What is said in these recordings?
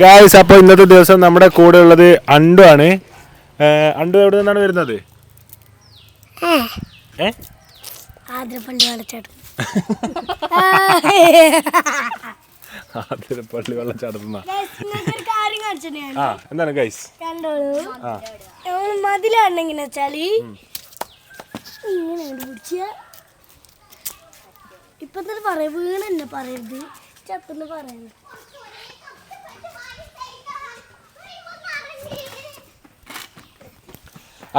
Guys അപ്പോൾ ഇന്നത്തെ ദിവസം നമ്മുടെ കൂടെ ഉള്ളത് അണ്ടു ആണ്. അണ്ടു എവിടെ നിന്നാണ് വരുന്നത്? ഏ? ആതിരപ്പള്ളി വെള്ളച്ചാട്ടം. ആ എന്താണ് ഗൈസ് വെച്ചാൽ? ഇങ്ങനെ പിടിച്ച ഇപ്പൊ തന്നെ പറയാ വീണെന്നെ പറയരുത്. ചപ്പെന്ന് പറയുന്നത്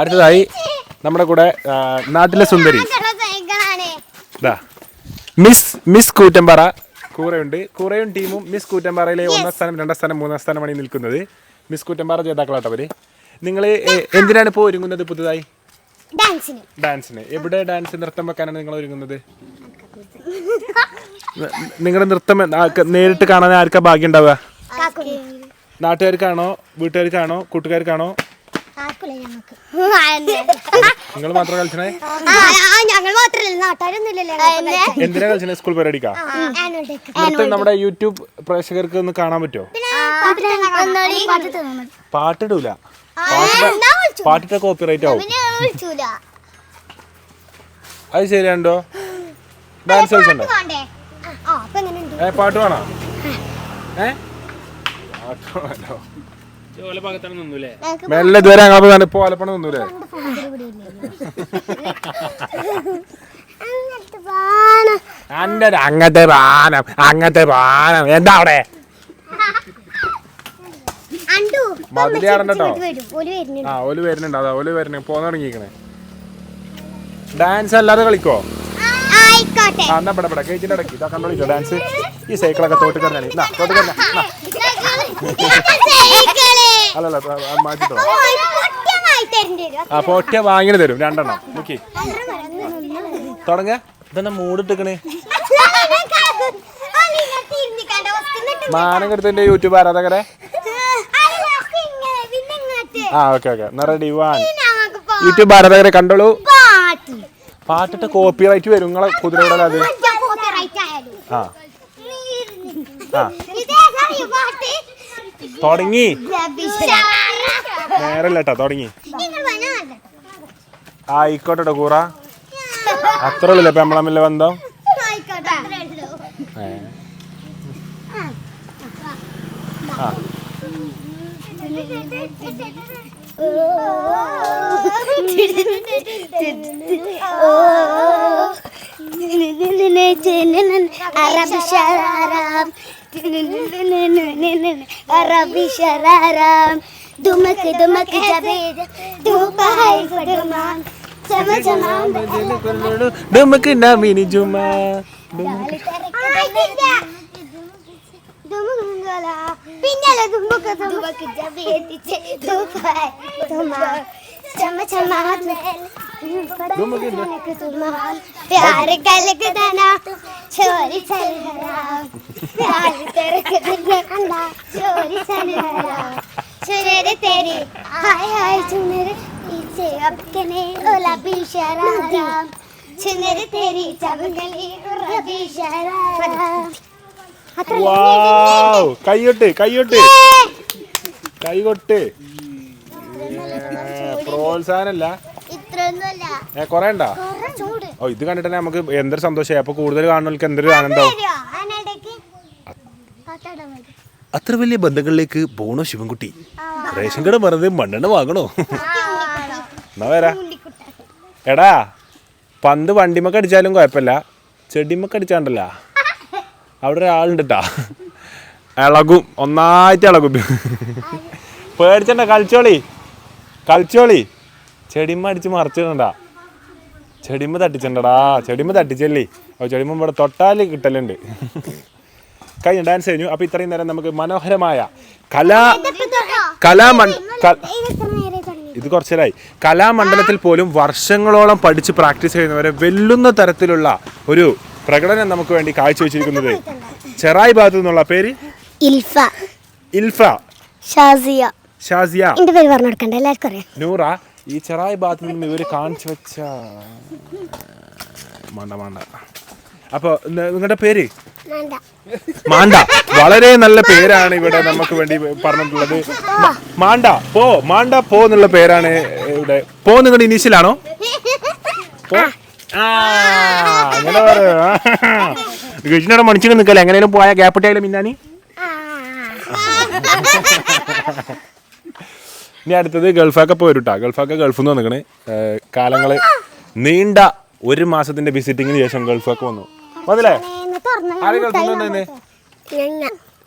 അടുത്തതായി നമ്മുടെ കൂടെ നാട്ടിലെ സുന്ദരി. മിസ് മിസ് കൂറ്റമ്പാറ കൂറയുണ്ട്. കൂറയും ടീമും മിസ് കൂറ്റമ്പാറയിലെ ഒന്നാം സ്ഥാനം രണ്ടാം സ്ഥാനം മൂന്നാം സ്ഥാനമാണ് നിൽക്കുന്നത്. മിസ് കൂറ്റമ്പാറ ജേതാക്കളാട്ടവര് നിങ്ങൾ എന്തിനാണ് ഇപ്പോൾ ഒരുങ്ങുന്നത് പുതുതായി? ഡാൻസിന്. എവിടെ ഡാൻസ് നൃത്തം വെക്കാനാണ് നിങ്ങൾ ഒരുങ്ങുന്നത്? നിങ്ങളുടെ നൃത്തം നേരിട്ട് കാണാൻ ആർക്കാ ഭാഗ്യം ഉണ്ടാവുക? നാട്ടുകാർക്കാണോ വീട്ടുകാർക്കാണോ കൂട്ടുകാർക്കാണോ? ഞങ്ങൾക്ക് നിങ്ങൾ മാത്രം കളിച്ചണേ? ഞങ്ങൾ മാത്രല്ല നാട്ടുകാരൊന്നും ഇല്ലല്ലോ എന്തിനാ കളിച്ചണേ? സ്കൂൾ പരിപാടിക്കാ? നൃത്തം നമ്മുടെ യൂട്യൂബ് പ്രേക്ഷകർക്ക് ഒന്ന് കാണാൻ പറ്റുമോ പാട്ടിടൂല. പാട്ടിട്ട പാട്ടിട്ട കോപ്പിറൈറ്റ് ആവും. അത് ശരിയാണ്ടോ ഡാൻസ് കളിച്ചുണ്ടോ? ഏ പാട്ട് വേണോ? ഏ? പാട്ട് വേണോ? മെല്ലെ ഇതുവരെ ഞങ്ങൾ ഇപ്പൊ ഓലപ്പണ നിന്നൂലേ അന്റെ അങ്ങത്തെ പാനം അങ്ങത്തെ പാനം. എന്താ അവിടെ? മതിലിയാടണ്ടോ ആ ഓൽ വരുന്നുണ്ട്. അതാ ഓൽ വരുന്നുണ്ട് പോന്ന് തുടങ്ങിക്കണേ ഡാൻസ് അല്ലാതെ കളിക്കോ? ആ എന്നാ പെടപ്പെടാ കേജിന്റെ ഇടയ്ക്ക്. ഇതാ കണ്ടോളിക്കോ ഡാൻസ് ഈ സൈക്കിളൊക്കെ തോട്ടിക്കറിഞ്ഞാണ് തോട്ടിക്കറിഞ്ഞ അല്ലല്ല മാറ്റിട്ടോ. ആ പൊട്ടിയ വാങ്ങി തരും. രണ്ടെണ്ണം. നോക്കി. തുടങ്ങ. ഇതെന്നാ മൂടിട്ടിക്കണ് മാനം കെടുത്തിന്റെ യൂട്യൂബ് ആരാധകരെ ആ ഓക്കെ ഓക്കെ. എന്നാ റെഡി വാൻ യൂട്യൂബ് ആരാധകരെ കണ്ടോളൂ. പാട്ടിട്ട് കോപ്പി റൈറ്റ് വരും. നിങ്ങളെ കുതിരയുടെ അത്. ആ. ആ. തുടങ്ങി. നേരല്ല കേട്ടോ തുടങ്ങി ആയിക്കോട്ടെ കൂറ. അത്ര ഉള്ളു ഇപ്പൊ നമ്മളെ ബന്ധം. ആ. അറബി ശരാറാം അറബി ശരാറാം ദുമക്ക് ദുമക്ക് ജബേ ദുബായ് ഫടുമാൻ ചമ ചമാം ഡുമക്ക് നമിനി ജുമ പിന്നലെ ദുമക്ക് ദുമക്ക് ജബേ ദുബായ് ഫടുമാൻ ചമ ചമാം ഡുമക്ക് प्यार कलक दना छोरी चल കൈയൊട്ട് കൈയൊട്ട്. കൈകൊട്ട്. പ്രോത്സാഹനല്ല. കൊറേ ഉണ്ടോ? ഓ ഇത് കണ്ടിട്ട് നമുക്ക് എന്തൊരു സന്തോഷം അപ്പൊ കൂടുതൽ കാണുന്നവർക്ക് എന്തൊരു ആനന്ദം അത്ര വലിയ ബന്ധങ്ങളിലേക്ക് പോണോ ശിവൻകുട്ടി? റേഷൻ കട പറഞ്ഞത് മണ്ണെണ്ണ വാങ്ങണോ? എന്നാ വരാ. എടാ പന്ത് വണ്ടിമൊക്കെ അടിച്ചാലും കുഴപ്പമില്ല. ചെടിമൊക്കെ അടിച്ചാണ്ടല്ല അവിടെ ഒരാളുണ്ട് കേട്ടാ ഇളകും. ഒന്നായിട്ട് ഇളകും. പേടിച്ചണ്ട കളിച്ചോളി. കളിച്ചോളി. ചെടിമ അടിച്ച് മറിച്ചിട്ടുണ്ടാ ചെടിമ തട്ടിച്ചിണ്ടടാ. ചെടിമ തട്ടിച്ചല്ലേ. ഓ ചെടിമ ഇവിടെ തൊട്ടാൽ കിട്ടലുണ്ട്. കഴിഞ്ഞു ഡാൻസ് കഴിഞ്ഞു. അപ്പൊ ഇത്രയും നേരം നമുക്ക് മനോഹരമായ കലാ കലാമൺ ഇത് കുറച്ചേരായി കലാമണ്ഡലത്തിൽ പോലും വർഷങ്ങളോളം പഠിച്ച് പ്രാക്ടീസ് ചെയ്യുന്നവരെ വെല്ലുന്ന തരത്തിലുള്ള ഒരു പ്രകടനം നമുക്ക് വേണ്ടി കാഴ്ചവെച്ചിരിക്കുന്നത് ചെറായി ഭാഗത്തു നിന്നുള്ള പേര്? ഇൽഫ. ഇൽഫ. ഷാസിയ. ഷാസിയ. എന്റെ പേര് പറഞ്ഞു കൊടുക്കണ്ട എല്ലാവർക്കും അറിയാം. നൂറ ഈ ചെറായി ഭാഗത്തു നിന്നും ഇവർ കാണിച്ചു വെച്ച മണ്ട മണ്ട. അപ്പൊ നിങ്ങളുടെ പേര്? മാണ്ട വളരെ നല്ല പേരാണ് ഇവിടെ നമുക്ക് വേണ്ടി പറഞ്ഞിട്ടുള്ളത്. മാണ്ട പോ. മാണ്ട പോ എന്നുള്ള പേരാണ് ഇവിടെ. പോ നിങ്ങളുടെ ഇനീഷ്യലാണോ? അങ്ങനെ കൃഷ്ണയുടെ മണിച്ചിട്ട് നിൽക്കല്ലേ? എങ്ങനെയും പോയ ഗ്യാപ്പിട്ടായാലും മിന്നാനി? ഇനി അടുത്തത് ഗൾഫാക്കപ്പ് വരും കേട്ടോ ഗൾഫാക്ക ഗൾഫിൽ നിന്ന് വന്നിക്കണേ. കാലങ്ങൾ നീണ്ട ഒരു മാസത്തിന്റെ വിസിറ്റിങ്ങിന് ശേഷം ഗൾഫാക്ക വന്നു. വന്നില്ലേ ആരെ ഗൾഫിൽ നിന്ന്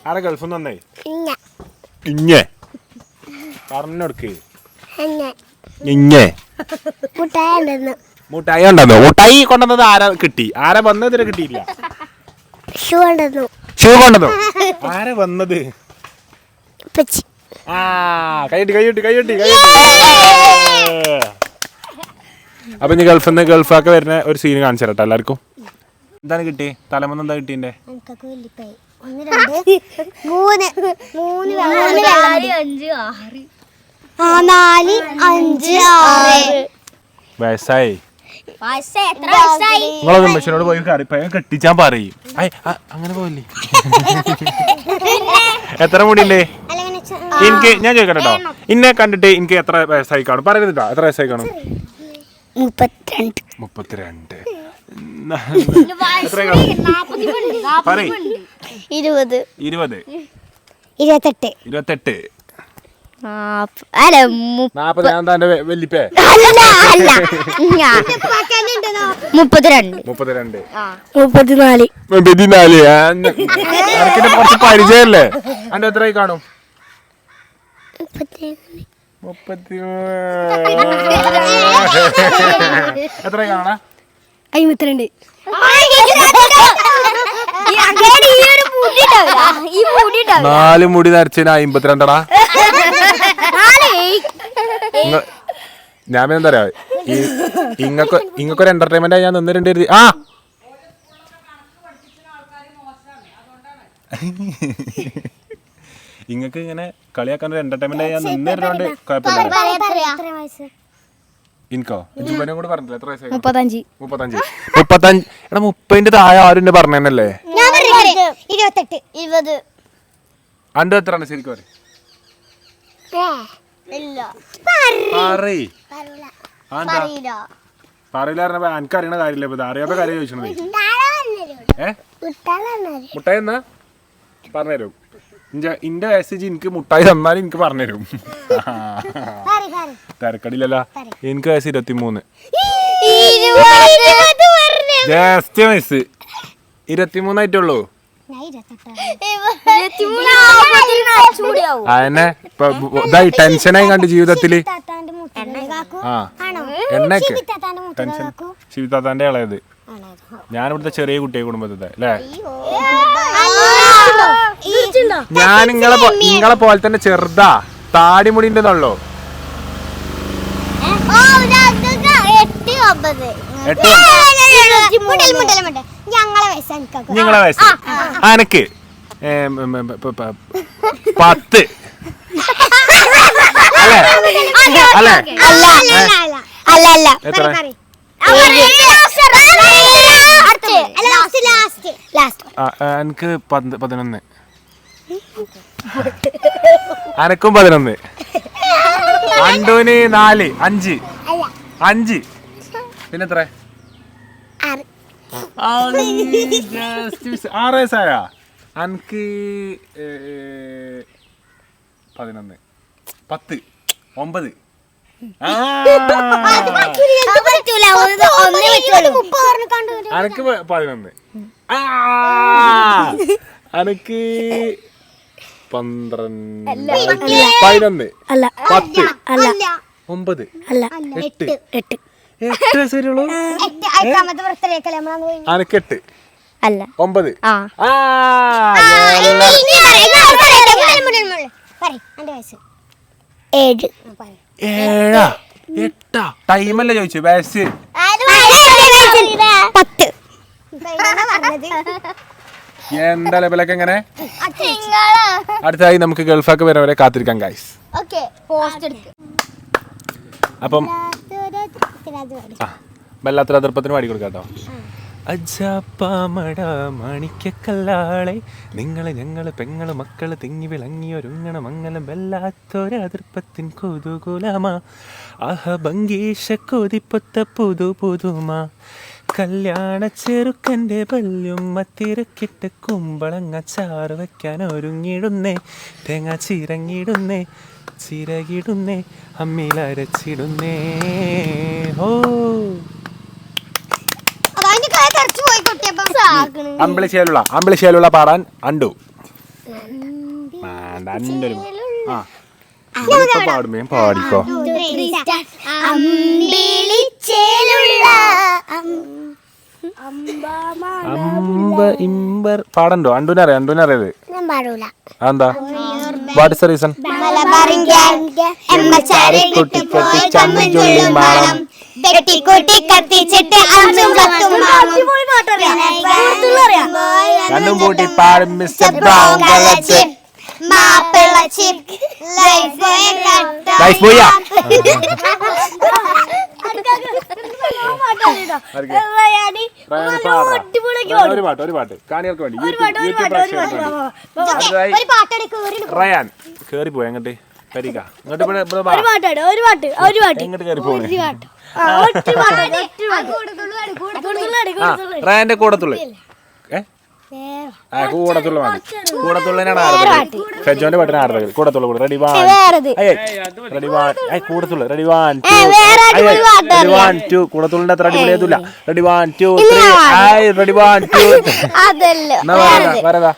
ആരെ ഗൾഫിൽ നിന്ന് വന്നേ? ഇങ്ങ. ഇഞ്ഞേ പറഞ്ഞെടുക്ക്. ഞങ്ങ ഇഞ്ഞേ മുട്ടായുണ്ടെന്ന് മുട്ടായി ഉണ്ടെന്നോ? മുട്ടായി കൊണ്ടുവന്നത് ആരാ കിട്ടി? ആരാ വന്നത് കിട്ടിയില്ല? ഷൂ കൊണ്ടതോ ആരാ വന്നത്? ആ അപ്പൊ ഇനി ഗൾഫിൽ നിന്ന് ഗൾഫാക്ക വരുന്ന ഒരു സീന് കാണിച്ചു തരട്ടെ എല്ലാവർക്കും. എന്താണ് കിട്ടി തലമന്ന് എന്താ കിട്ടിന്റെ മൂന്ന് മൂന്ന് നാല് അഞ്ച് ആറ്. വയസ്സായി. നിങ്ങളത് പോയി കറിപ്പയം കെട്ടിച്ചാൻ പറയും. അങ്ങനെ പോവല്ലേ? എത്ര മുടിയില്ലേ? എനിക്ക് ഞാൻ ചോദിക്കട്ടോ കേട്ടോ ഇന്നെ കണ്ടിട്ട് എനിക്ക് എത്ര വയസ്സായി കാണും? പറയരുത് കേട്ടോ എത്ര വയസ്സായി കാണും? മുപ്പത്തിരണ്ട്. മുപ്പത്തിരണ്ട്. ഇരുപത്. ഇരുപത്. ഇരുപത്തെട്ട്. ഇരുപത്തെട്ട്. മുപ്പത്തിനാല്. കുറച്ച് പരിചയല്ലേ? അന്റെ എത്രയായി കാണും? മുപ്പത്തി എത്രയായി കാണാ? അമ്പത്തിരണ്ട് നാല് മുടി നരച്ചതിന് അയിമ്പത്തിരണ്ടടാ. ഞാൻ പിന്നെ എന്താ പറയാ ഈ ഇങ്ങക്ക് ഇങ്ങക്കൊരു എന്റർടൈൻമെന്റ് ആയി ഞാൻ നിന്നിട്ടുണ്ട് കരുതി. ആ! ഇങ്ങക്ക് ഇങ്ങനെ കളിയാക്കാൻ ഒരു എന്റർടൈൻമെന്റ് ആയി ഞാൻ നിന്നിരുന്നോണ്ട് കുഴപ്പമില്ല ഇൻകോ? ജുബനും കൂടെ പറഞ്ഞില്ല എത്ര വയസ്സായി? മുപ്പത്തഞ്ച്. മുപ്പത്തഞ്ച്. മുപ്പത്തഞ്ച്. എടാ മുപ്പതിന്റെ താഴെ ആരും എന്നെ പറഞ്ഞല്ലേ ഇരുപത്തെട്ട്. ഇരുപത്. അന്റെ എത്രയാണ് ശരിക്കും പറയ്. പറയ്. ആ, എന്താ? പറയില്ല പറഞ്ഞപ്പോ എനിക്ക് അറിയണ കാര്യമില്ല. ഇപ്പൊ അറിയാത്ത കാര്യം ചോദിച്ചത്. ഏ? മുട്ടായി എന്നാ പറഞ്ഞുതരും. ഇന്റെ വയസ്സ് എനിക്ക് മുട്ടായി തന്നാലും എനിക്ക് പറഞ്ഞുതരും. തിരക്കടില്ലല്ല. എനിക്ക് വയസ്സ് ഇരുപത്തി മൂന്ന് ജസ്റ്റ് വയസ്സ് ഇരുപത്തി മൂന്നായിട്ടുള്ളൂ അതന്നെ ഇപ്പൊ ഇതായി ടെൻഷനായി കണ്ട് ജീവിതത്തിൽ. ആ. എണ്ണയൊക്കെ. ടെൻഷൻ ശിവതാത്താന്റെ ഇളയത്. ഞാനിവിടുത്തെ ചെറിയ കുട്ടിയെ കുടുംബത്തിന്റെ അല്ലേ? ഞാൻ നിങ്ങളെ നിങ്ങളെ പോലെ തന്നെ ചെറുതാ. താടിമുടിന്റെതുള്ളൂ എട്ട് ഒമ്പത് എട്ട് ഞങ്ങളെ വയസ്സ് എനിക്കൊക്കെ നിങ്ങളെ വയസ്സ് അനക്ക് പത്ത്. അല്ലേ? അല്ലേ? അല്ല എത്ര? എനിക്ക് പതിനൊന്ന്. അനക്കും പതിനൊന്ന്. അണ്ടൂന് നാല് അഞ്ച്. അഞ്ച്. പിന്നെ എത്ര ആറ്. വയസ്സായ അനക്ക് പതിനൊന്ന്. പത്ത്. ഒമ്പത്. അനക്ക് പതിനൊന്ന്. അനക്ക് പന്ത്രണ്ട് പതിനൊന്ന്. അല്ല പത്ത്. അല്ല ഒമ്പത്. അല്ല എട്ട്. എട്ട്. എട്ട്. വയസ്സുള്ളൂ അനക്ക് എട്ട്. അല്ല. ഒമ്പത്. ആ. ആ ഏഴ്. ഏഴാ? എട്ടാ. ടൈമല്ലേ ചോദിച്ചു വയസ്സ്. പത്ത്. എന്താ ലെവലൊക്കെ എങ്ങനെ? അടുത്തതായി നമുക്ക് ഗൾഫൊക്കെ വരെ കാത്തിരിക്കാം ഗൈസ് അപ്പം വല്ലാത്തൊരു അതിർപ്പത്തിന് പാടി കൊടുക്കാം കേട്ടോ. അജാപ്പാമട മണിക്കല്ലാളെ നിങ്ങളെ ഞങ്ങൾ പെങ്ങൾ മക്കൾ തിങ്ങി വിളങ്ങിയൊരുങ്ങണ മംഗലം വല്ലാത്തൊരതിർപ്പത്തിൻ കുതുകുലമാ. അഹ ഭംഗീഷ കൊതിപ്പൊത്ത പുതു പുതുമ. കല്യാണ ചെറുക്കന്റെ പല്ലുമ്മ തിരക്കിട്ട് കുമ്പളങ്ങ ചാറ് വയ്ക്കാൻ ഒരുങ്ങിടുന്നേ തേങ്ങ ചിരങ്ങിടുന്നേ ചിരകിടുന്നേ അമ്മിലരച്ചിടുന്നേ ഓ അമ്പിളിശേലുള്ള അമ്പിളിശേലുള്ള പാടാൻ അണ്ടു. പാടുമേ പാടിക്കോ. പാടണ്ടോ? ഞാൻ പാടൂല. അതെന്താ? വാട്ട് ഇസ് റീസൺ വെട്ടിക്കൂട്ടി കത്തിച്ചിട്ട് അഞ്ചും പത്തും കണ്ണും പൂട്ടി പാടും മിസ്റ്റർ ബ്രൗൺ മാപ്പിള ചിപ്പ് ലൈഫ് ബോയ കട്ട ലൈഫ് ബോയ ഒരു പാട്ട് ഒരു പാട്ട്. കാണികൾക്ക് വേണ്ടി. റയാൻ. കേറി പോയി അങ്ങോട്ട് വരിക ഇങ്ങോട്ട് എങ്ങോട്ട് കേറി പോണേ ആ, ഒറ്റ ആ കൂടത്തുള്ള മതി. കൂടത്തുള്ളതിനാണ് ആരത് ഫെജോന്റെ പാട്ടിന് കൂടത്തുള്ള കൂടെ. റെഡി വാൻ റെഡി വാൻ ഏ കൂടത്തുള്ള. Ready one ready one two. കൂടത്തുള്ളിന്റെ അത്ര അടിപൊളി ഏതുമില്ല ready one two three. I ready one two. വരതാ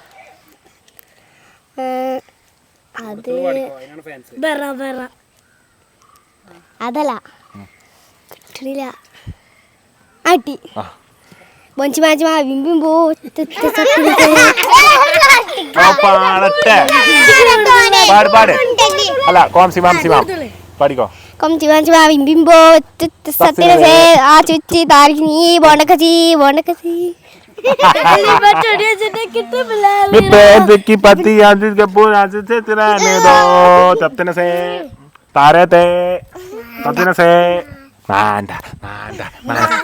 അതല്ല. കിട്ടണില്ല അടി. ആ. बंची माझी पापा बिंबिंबो पाड़ पाड़ अला कौन सी माम सी माम पाड़िको कम चिमा चिमा बिंबिंबो तेरे से आ चुच्ची तारकिनी बोंडकसी बोंडकसी पेट की पत्ती आशीष कपूर आशीष से तेरा ने दो तब तेने से तारे ते तब तेने से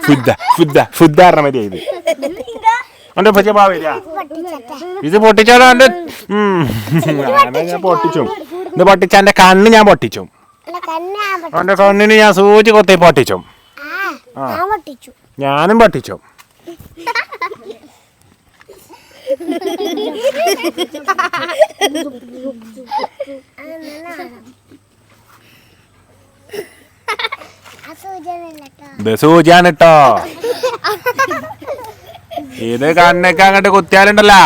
ഫുഡ ഫുഡ ഫുഡ് പറഞ്ഞ മതി ഇത്. അവന്റെ പച്ച പാവില്ല ഇത് പൊട്ടിച്ചാലോ എന്റെ ഞാൻ പൊട്ടിച്ചു. ഇത് പൊട്ടിച്ച. എന്റെ കണ്ണ് ഞാൻ പൊട്ടിച്ചു. അവന്റെ കണ്ണിന് ഞാൻ സൂചി കൊത്തി പൊട്ടിച്ചു. ആ പൊട്ടിച്ചു. ഞാനും പൊട്ടിച്ചു ഇത് സൂചിയാണ് കേട്ടോ ഇത് കണ്ണൊക്കെ അങ്ങോട്ട് കുത്തിയാലുണ്ടല്ലോ.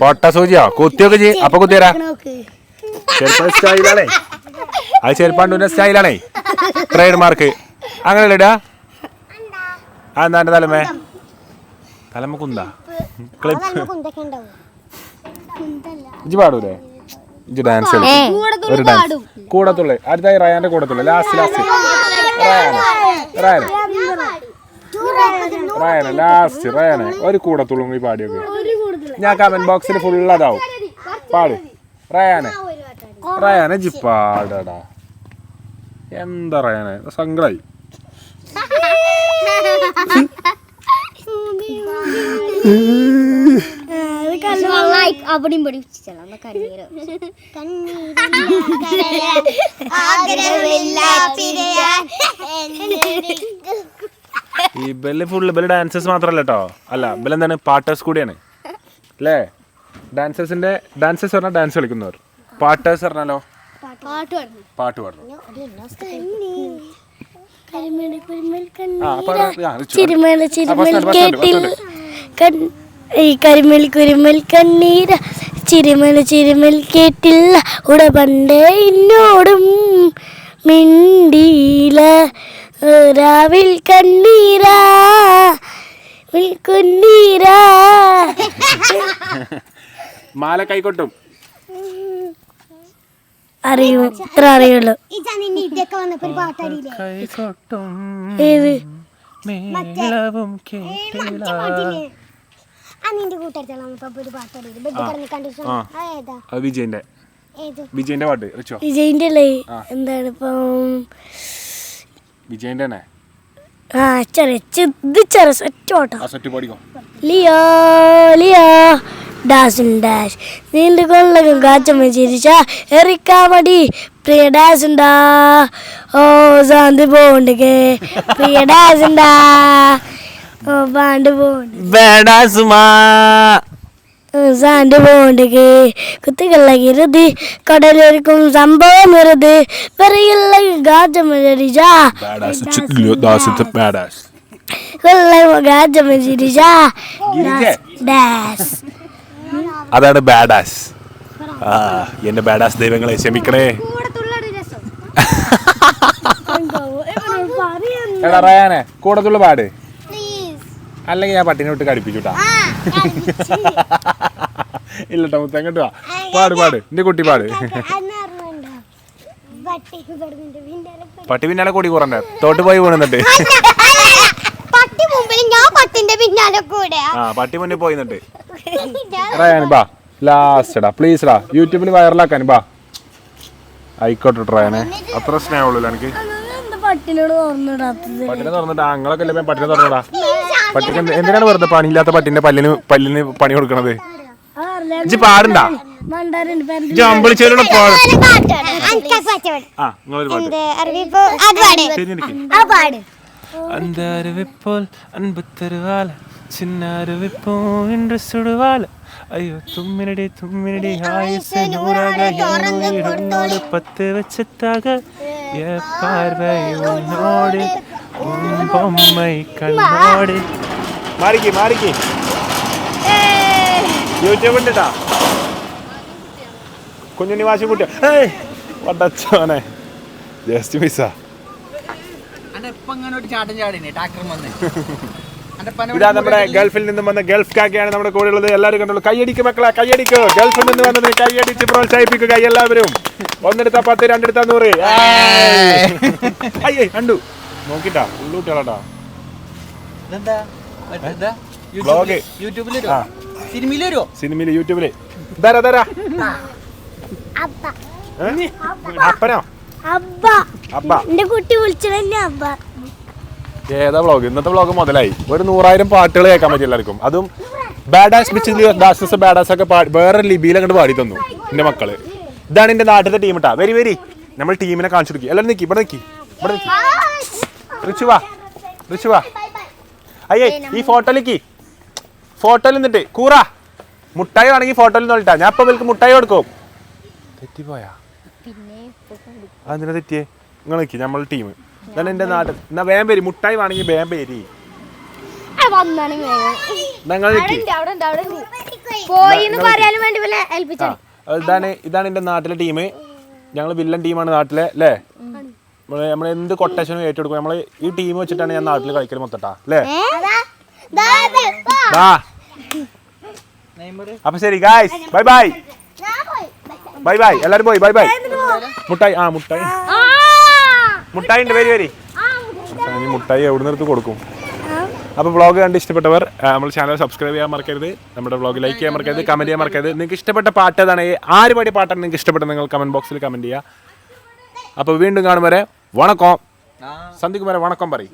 പൊട്ട സൂചിയോ കുത്തിയൊക്കെ ചെയ്യും അപ്പൊ കുത്തിയരാ. ചെറുപ്പം സ്റ്റൈലാണേ. അത് ചെറുപ്പാണ്ടൂന്റെ സ്റ്റൈലാണേ. ട്രേഡ് മാർക്ക് അങ്ങനെ ഇടാ? ആ എന്താ എന്റെ തലമേ? തലമ കുന്താ? ക്ലിപ്പ് ഇജ്ജ് പാടൂലേ? ഡാൻസ് ഒരു ഡാൻസ് കൂടത്തുള്ളേ. അടുത്തായി റയാന്റെ കൂടത്തുള്ളേ. Last last Rayana Rayana. Rayana. Last Rayana ഒരു കൂടത്തുള്ളും കൂടി പാടിയൊക്കെ. ഞാൻ കമന്റ് ബോക്സിൽ ഫുൾ അതാവും. പാട്. റയാന. റയാന ജി പാടടാ. എന്താ റയാന? സങ്കടായി. അവിടെയും പഠിപ്പിച്ചാലോ ഈ ബെല്ല് ഫുള്ള് ബെല്ല് ഡാൻസേഴ്സ് മാത്രല്ല കേട്ടോ അല്ല ഇബൽ എന്താണ്? പാട്ടേഴ്സ് കൂടിയാണ്. അല്ലേ? ഡാൻസേഴ്സിന്റെ ഡാൻസേഴ്സ് പറഞ്ഞാൽ ഡാൻസ് കളിക്കുന്നവർ. പാട്ടേഴ്സ് പറഞ്ഞാലോ? പാട്ട് പാടുന്നു പാട്ട് പാടണം. കരിമേൽ കുരുമേൽ ആ പാടാ ആ, ഇത് ചു- ചിരുമേൽ ആ, ചിരുമേൽ first ഉണ്ട്, first ഉണ്ട്, കേട്ടിൽ ഈ കരിമിൽ കുരുമിൽ കണ്ണീര ചിരിമൽ ചിരിമൽ കേട്ടില്ല. ഉട പണ്ടേ എന്നോടും മിണ്ടീല രാവിൽ കണ്ണീരാ കുന്നീരാ മാല കൈകൊട്ടും. അറിയൂ ഇത്ര അറിയുള്ളൂ. കൈകൊട്ടും. ഏത്? മേളവും കേട്ടില്ല. നിന്റെ കൂട്ടടുത്തുള്ള ഒരു പാട്ട് അത് വിജയന്റെ. വിജയന്റെ പാട്ട് റിച്ചോ വിജയിന്റെ അല്ലേ എന്താണ് ഇപ്പം? വിജയന്റെ തന്നെ. ആ ചെറിയ ഇത് ചെറിയ ഒറ്റോട്ടോ ആ സെറ്റ് പാടിക്കോ. ലിയോ ലിയോ. ഡാസും ഡാഷ് നീണ്ടു കൊള്ളകും കാച്ചമ്മ ചിരിച്ച എറിക്കാമടി പ്രിയ ഡാസുണ്ടാ ഓ സാന്തി പോണ്ടേ. പ്രിയ ഡാസുണ്ടാ ഓ പാണ്ട് പോണ്ട് ബേഡാസുമാ സാണ്ട് പോണ്ടേ കുത്തികളകിരുതി കടലൊരുക്കും സംഭവം ചിരിച്ച ഗിരിജേ. ഡാസ് അതാണ് ബാഡാസ് ആ എന്റെ ബാഡാസ് ദൈവങ്ങളെ ക്ഷമിക്കണേ. എടാ റയാനെ കൂടത്തുള്ള പാട്. അല്ലെങ്കിൽ ഞാൻ പട്ടിനെ വിട്ട് കടിപ്പിച്ചുട്ടാ ഇല്ലട്ടോ മുത്ത പാട് പാട്. എന്റെ കുട്ടി പാട്. പട്ടി പിന്നാലെ കൂടി കുറഞ്ഞ തോട്ട് പോയി വീണെന്നിട്ട്. പട്ടി മുമ്പിൽ ഞാൻ പിന്നാലെ കൂടെ. ആ പട്ടി മുന്നിൽ പോയി എന്നിട്ട് റയാൻ ബാ. ലാസ്റ്റ്ടാ പ്ലീസ് ഡാ യൂട്യൂബിൽ വൈറലാക്കാൻ ബാ. ആയിക്കോട്ടെ റയാനെ അത്ര സ്നേഹമുള്ളൂ എനിക്ക്. പട്ടിനോട് പട്ടിനെ തുറന്നിട്ട് അങ്ങളൊക്കെ അല്ലേ പട്ടിനെ തുറന്നടാ? പട്ടിക്ക് എന്തിനാണ് വെറുതെ പണിയില്ലാത്ത പട്ടിന്റെ പല്ലിന് പല്ലിന് പണി കൊടുക്കണത്? ഇജ്ജ് പാടുണ്ടാ? ജമ്പളിച്ചവരുടെ പാട്. ആ തരുവാല ചിന്നാറിവിപ്പോ ഇன்று അയ്യോ തുമ്മിനടി തുമ്മിനടി ആയുസ് നൂറാക പത്ത് വെച്ചത്താക. பத்து வச்சத்தாக எ பார்வை உன்னோடு உன் பொம்மை கண்ணோடு മാറിക്ക് മാറിക്ക് യൂട്യൂബ് ഉണ്ടിട്ടാ കുഞ്ഞുണ്ണി വാശി കുട്ടിയോ ഏയ് വടച്ചോനെ ജസ്റ്റ് മിസ്സാ അന്റെ ഇപ്പൊ ഇങ്ങനെ ഒരു ചാട്ടം ചാടിനെ ട്രാക്ടർ വന്ന് അന്റെ പന ഇതാ നമ്മുടെ ഗൾഫിൽ നിന്നും വന്ന ഗൾഫ് കാക്കയാണ് നമ്മുടെ കൂടെ ഉള്ളത് എല്ലാവരും കണ്ടുള്ളൂ കൈയടിക്ക് മക്കളെ കൈയടിക്ക് ഗൾഫിൽ നിന്ന് വന്നതിന് കൈയടിച്ച് പ്രോത്സാഹിപ്പിക്കുക എല്ലാവരും ഒന്നെടുത്ത പത്ത് രണ്ടെടുത്ത നൂറ് ഏയ്. അയ്യേ കണ്ടു നോക്കിട്ടാ ഉള്ളൂട്ടിയാളാ ഇതെന്താ. യൂട്യൂബിൽ ആ. വരുമോ സിനിമയിൽ വരുമോ സിനിമയിൽ യൂട്യൂബിൽ. തരാ തരാ അപ്പനോ? അബ്ബ. എന്റെ കുട്ടി വിളിച്ചതന്നെ അബ്ബ? ഏതാ വ്ളോഗ് ഇന്നത്തെ വ്ളോഗ് മുതലായി. ഒരു നൂറായിരം പാട്ടുകൾ കേൾക്കാൻ പറ്റി എല്ലാവർക്കും. അതും ബാഡാസ് ബിച്ച് ദാസസ് ബാഡാസ് ഒക്കെ പാടി വേറെ ലിപിയിൽ അങ്ങോട്ട് പാടി തന്നു എന്റെ മക്കൾ. ഇതാണ് എന്റെ നാട്ടിലത്തെ ടീം ഇട്ടാ വെരി വരി. നമ്മൾ ടീമിനെ കാണിച്ചു കൊടുക്കി. എല്ലാവരും നിക്കി ഇവിടെ നിക്കി. ഇവിടെ നിക്കി. റിച്ചു വാ. റിച്ചു വാ. അയ്യേ ഈ ഫോട്ടോയിലേക്ക്. ഫോട്ടോയിൽ നിന്നിട്ട് കൂറ. മുട്ടായി വേണമെങ്കിൽ ഫോട്ടോയിൽ നോളിട്ടാ ഞാൻ ഇപ്പൊ ഇവർക്ക് മുട്ടായി കൊടുക്കും. തെറ്റിപ്പോയാ? അതിനെ തെറ്റിയേ? നിങ്ങൾ നിക്കി നമ്മൾ ടീം. ഇതാണ് എന്റെ നാട്ടിൽ എന്നാ വേമ്പേരി പേര് മുട്ടായി വേണമെങ്കിൽ വേമ്പേരി പേര് ഇതാണ് ഇതാണ് എന്റെ നാട്ടിലെ ടീം. ഞങ്ങൾ വില്ലൻ ടീമാണ് നാട്ടിലെ അല്ലേ? നമ്മൾ നമ്മൾ എന്ത് കൊട്ടേഷനും ഏറ്റെടുക്കും? നമ്മൾ ഈ ടീം വെച്ചിട്ടാണ് ഞാൻ നാട്ടിൽ കളിക്കൽ മൊത്തട്ടാ. അല്ലേ? അപ്പൊ ശരി guys bye bye bye bye എല്ലാരും പോയി. ബൈ ബൈ മുട്ടായി. ആ മുട്ടായി. മുട്ടായി ഉണ്ട് വരി. വരി ഇനി മുട്ടായി എവിടെ നിർത്ത് കൊടുക്കും? അപ്പോൾ വ്ളോഗ് കണ്ട് ഇഷ്ടപ്പെട്ടവർ നമ്മൾ നമ്മുടെ ചാനൽ സബ്സ്ക്രൈബ് ചെയ്യാൻ മറക്കരുത്. നമ്മുടെ വ്ളോഗ് ലൈക്ക് ചെയ്യാൻ മറക്കരുത് കമന്റ് ചെയ്യാൻ മറക്കരുത്. നിങ്ങൾക്ക് ഇഷ്ടപ്പെട്ട പാട്ട് ഏതാണ്? ആര് പാടിയ പാട്ടാണ് നിങ്ങൾക്ക് ഇഷ്ടപ്പെട്ടത്? നിങ്ങൾ കമന്റ് ബോക്സിൽ കമന്റ് ചെയ്യുക. അപ്പോൾ വീണ്ടും കാണും വരെ. വണക്കം. ആ. സന്ധിക്കും വരെ വണക്കം പറയും.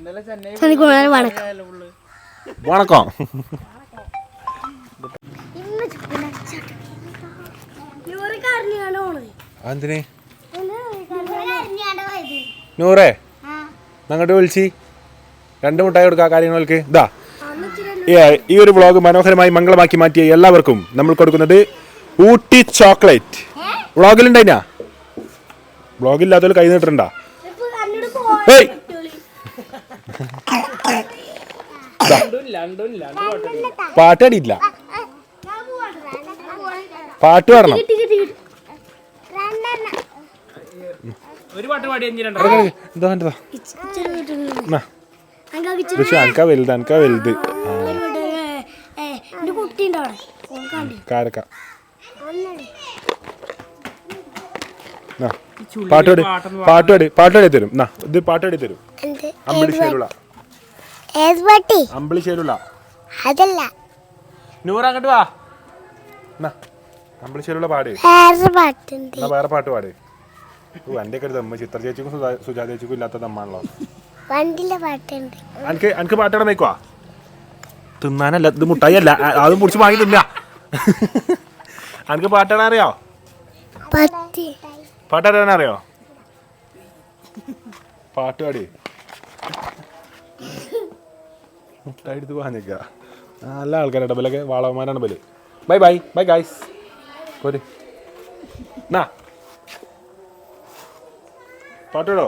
ചെന്നൈ വണക്കം. വണക്കം. എന്തിന് നൂറേ ഞങ്ങോട്ട് വിളിച്ചി. രണ്ട് മുട്ടായി കൊടുക്കുക കാര്യങ്ങൾക്ക്. ഇതാ ഈ ഈ ഒരു വ്ളോഗ് മനോഹരമായി മംഗളമാക്കി മാറ്റിയ എല്ലാവർക്കും നമ്മൾ കൊടുക്കുന്നത് ഊട്ടി ചോക്ലേറ്റ്. വ്ളോഗിലുണ്ടായിനാ വ്ളോഗില്ലാത്തവർ കൈ നീട്ടിട്ടുണ്ടാ ഏയ്. പാട്ട് പാടിയിട്ടില്ല. പാട്ട് പാടണം. അനക്കാ വലുത് വലുത്. കാരക്ക. പാട്ട് പാടി പാട്ടുപാടി പാട്ട് തരും. എന്നാ ഇത് പാട്ടുപാടി തരും. അമ്പിളി പട്ടി? അമ്പിളി ശേരുള. അതല്ല. നൂറ് അങ്ങോട്ട് വാ. എന്നാ അമ്പലശ്ശേരിയുള്ള പാട്. വേറെ പാട്ടുണ്ട്. എന്നാ വേറെ പാട്ട് പാട്. ഒക്കെ ഒരു ദമ്മ ചിത്ര ചേച്ചിക്കും സുധാ- സുജാ ചേച്ചിക്കും ഇല്ലാത്ത ദമ്മാണല്ലോ വണ്ടിയിലെ പാട്ടുണ്ട്. എനിക്ക് എനിക്ക് പാട്ടിടാൻ വയ്ക്കുവാ? തിന്നാനല്ല ഇത് മുട്ടായി അല്ല. അത് പിടിച്ച് വാങ്ങി തിന്നാ. എനിക്ക് പത്തി പാട്ടിടാൻ അറിയോ പാട്ട് പാടി മുട്ടായി എടുത്ത് വാങ്ങിക്ക നല്ല ആൾക്കാരുടെ ബലൊക്കെ വാളവന്മാരാണ് ബൽ ബൈ ബൈ ബൈ ഗായ്സ് പോര്. നാ. പാട്ടിടോ